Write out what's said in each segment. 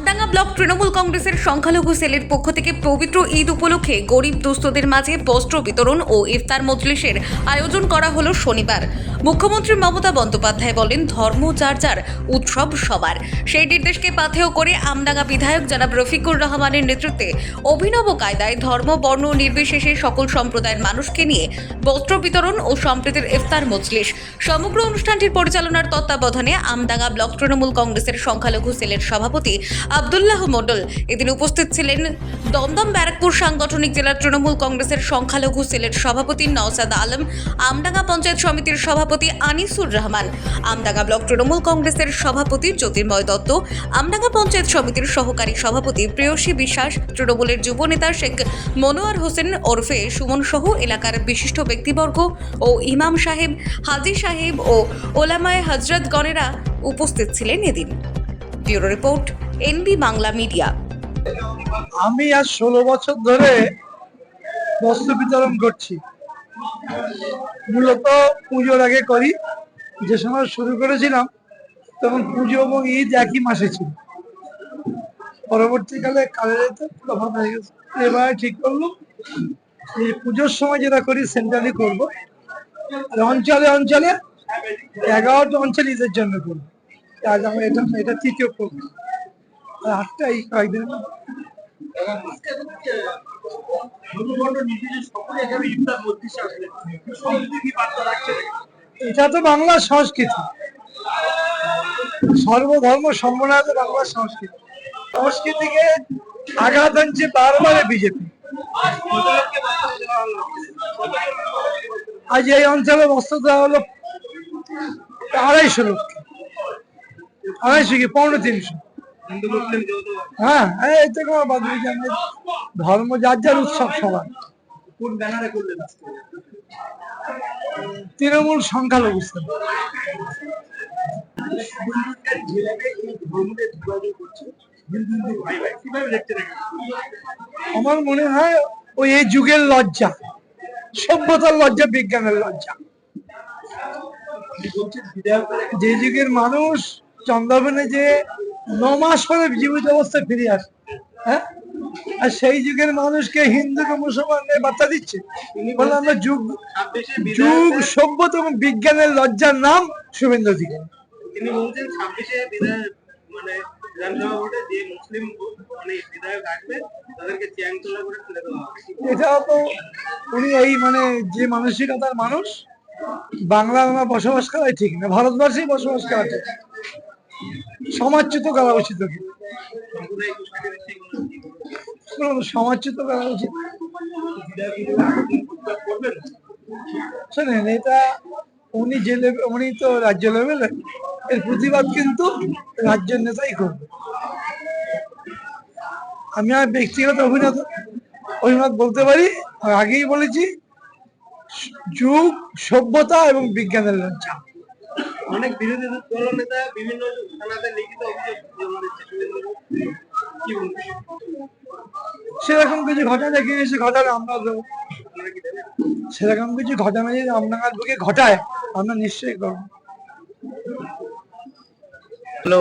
Amdanga block Trinamool কংগ্রেসের সংখ্যালঘু সেলের পক্ষ থেকে পবিত্র ঈদ উপলক্ষে গরিব দুস্থদের মাঝে বস্ত্র বিতরণ ও ইফতার মজলিসের আয়োজন করা হলো শনিবার। মুখ্যমন্ত্রী মমতা বন্দ্যোপাধ্যায় বলেন, ধর্ম যার যার, উৎসব সবার। সেই নির্দেশকে পাথেয় করে আমডাঙ্গা বিধায়ক জনাব রফিকুর রহমানের নেতৃত্বে অভিনব কায়দায় ধর্ম, বর্ণ নির্বিশেষে সকল সম্প্রদায়ের মানুষকে নিয়ে বস্ত্র বিতরণ ও সম্প্রীতির ইফতার মজলিস। সমগ্র অনুষ্ঠানটির পরিচালনার তত্ত্বাবধানে আমডাঙ্গা ব্লক তৃণমূল কংগ্রেসের সংখ্যালঘু সেলের সভাপতি আবদুল্লাহ মণ্ডল এদিন উপস্থিত ছিলেন। দমদম ব্যারাকপুর সাংগঠনিক জেলার তৃণমূল কংগ্রেসের সংখ্যালঘু সেলের সভাপতি নওসাদ আলম, আমডাঙ্গা পঞ্চায়েত সমিতির সভাপতি আনিসুর রহমান, আমডাঙ্গা ব্লক তৃণমূল কংগ্রেসের সভাপতি জ্যোতির্ময় দত্ত, আমডাঙ্গা পঞ্চায়েত সমিতির সহকারী সভাপতি প্রেয়সী বিশ্বাস, তৃণমূলের যুব নেতা শেখ মনোয়ার হোসেন ওরফে সুমন সহ এলাকার বিশিষ্ট ব্যক্তিবর্গ ও ইমাম সাহেব, হাজি সাহেব ও ওলামায় হজরতগণেরা উপস্থিত ছিলেন এদিন। Bureau report, NB Bangla media. আমি আজ ষোলো বছর ধরে বস্ত্র বিতরণ করছি। মূলত পুজোর আগে করি। যে সময় শুরু করেছিলাম, তখন পুজো এবং ঈদ একই মাসে ছিল। পরবর্তীকালে কালের তফাৎ হয়ে গেছে। এবার ঠিক করল এই পুজোর সময় যেটা করি সেন্ট্রালি করব। আর অঞ্চলে অঞ্চলে এগারোটা অঞ্চল ঈদের জন্য করব। আজ আমার এটা এটা তৃতীয় করব আর আটটা এই কয়েকদিন এটা তো বাংলা সংস্কৃতি। সর্বধর্ম সম্মানায় বাংলা সংস্কৃতি। সংস্কৃতিকে আঘাত আনছে বারবারে বিজেপি। আজ এই অঞ্চলে বস্ত্র দেওয়া হলো আড়াইশো লোক। আড়াইশো কি? পনেরো তিনশো। হ্যাঁ এই তো কোনো বাদ ধর্ম যার যার উৎসব সবার। কোন ব্যানারে করলেন তৃণমূল সংখ্যালঘু দেখেন? আমার মনে হয় ওই এই যুগের লজ্জা সভ্যতার লজ্জা বিজ্ঞানের লজ্জা। যে যুগের মানুষ চন্দ্রবনে যে ন মাস পরে জীবিত অবস্থায় ফিরে আসে হ্যাঁ? আর সেই যুগের মানুষকে হিন্দুকে মুসলমানের বার্তা দিচ্ছে। বলে আমরা যুগ যুগ সভ্যতা এবং বিজ্ঞানের লজ্জার নাম শুভেন্দু অধিকারী। তিনি বলছেন ছাব্বিশে বিধায়ক মানে বিধানসভা ভোটে যে মুসলিম মানে বিধায়ক আসবে তাদেরকে চ্যাং তোলা করে তুলে দেওয়া এটাও তো উনি এই মানে যে মানসিকতার মানুষ বাংলা আমরা বসবাস করাই ঠিক না ভারতবর্ষেই বসবাস করা ঠিক। সমাজচ্যুত করা উচিত সমাজচ্যুত করা উচিত। শোনেন, এটা উনি যে লেভেল উনি তো রাজ্য লেভেলে এর। প্রতিবাদ কিন্তু রাজ্যের নেতাই করবে। আমি আর ব্যক্তিগত অভিনত অভিমত বলতে পারি আগেই বলেছি, যুগ, সভ্যতা এবং বিজ্ঞানের লজ্জা। অনেক বিরোধী দল নেতা বিভিন্ন থানাতে লিখিত অভিযোগ সেরকম কিছু ঘটনা দেখে এসে ঘটালে আমরা সেরকম কিছু ঘটনা যদি আপনার বুকে ঘটায়, আমরা নিশ্চয়ই করব।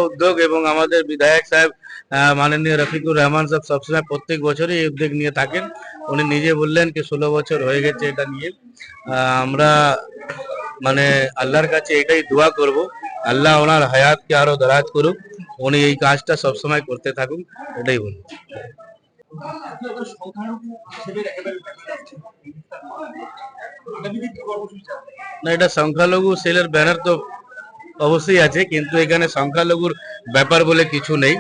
উদ্যোগ এবং আমাদের বিধায়ক সাহেব মাননীয় রফিকুর রহমান সাহেব সবসময় প্রত্যেক বছরই এই উদ্যোগ নিয়ে থাকেন। উনি নিজে বললেন কি ষোলো বছর হয়ে গেছে এটা নিয়ে। আমরা মানে আল্লাহর কাছে এটাই দোয়া করব। আল্লাহ ওনার হায়াতকে আরও দরাজ করুক। উনি এই কাজটা সবসময় করতে থাকুন এটাই চালাবেন? না, এটা সংখ্যালঘু সেলের ব্যানার তো অবশ্যই আছে, কিন্তু এখানে সংখ্যালঘুর ব্যাপার বলে কিছু নেই।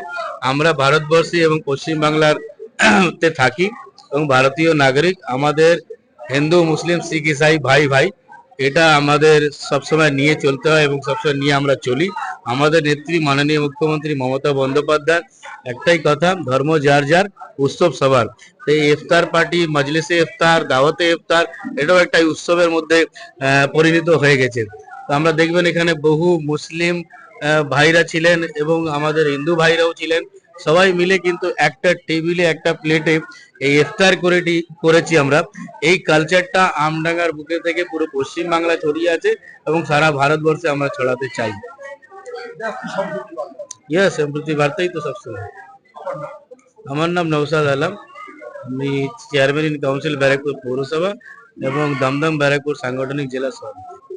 আমরা ভারতবর্ষী এবং পশ্চিমবাংলার তে থাকি এবং ভারতীয় নাগরিক, আমাদের হিন্দু, মুসলিম, শিখ, ইসাই, ভাই ভাই এটা আমাদের সবসময় নিয়ে চলতে হয় এবং সবসময় নিয়ে আমরা চলি। আমাদের নেত্রী মাননীয় মুখ্যমন্ত্রী মমতা বন্দ্যোপাধ্যায়, একটাই কথা, ধর্ম যার যার, উৎসব সবার। এই ইফতার পার্টি, মজলিসে ইফতার, দাওয়াতে ইফতার, এটাও একটা উৎসবের মধ্যে পরিণত হয়ে গেছে। তো আমরা দেখবেন এখানে বহু মুসলিম ভাইরা ছিলেন এবং আমাদের হিন্দু ভাইরাও ছিলেন। সবাই মিলে কিন্তু একটা টেবিলে, একটা প্লেটে এই ইফতার করেটি, করেছি আমরা। এই কালচারটা আমডাঙ্গার বুকে থেকে পুরো পশ্চিম বাংলা ছড়িয়ে আছে এবং সারা ভারতবর্ষে আমরা ছড়াতে চাই। ইয়ে সম্প্রতি বার্তাই তো সবসময় আমার নাম নৌসাদ আলম। আমি চেয়ারম্যান ইন কাউন্সিল ব্যারাকপুর পৌরসভা এবং দমদম ব্যারাকপুর সাংগঠনিক জেলা সভাপতি।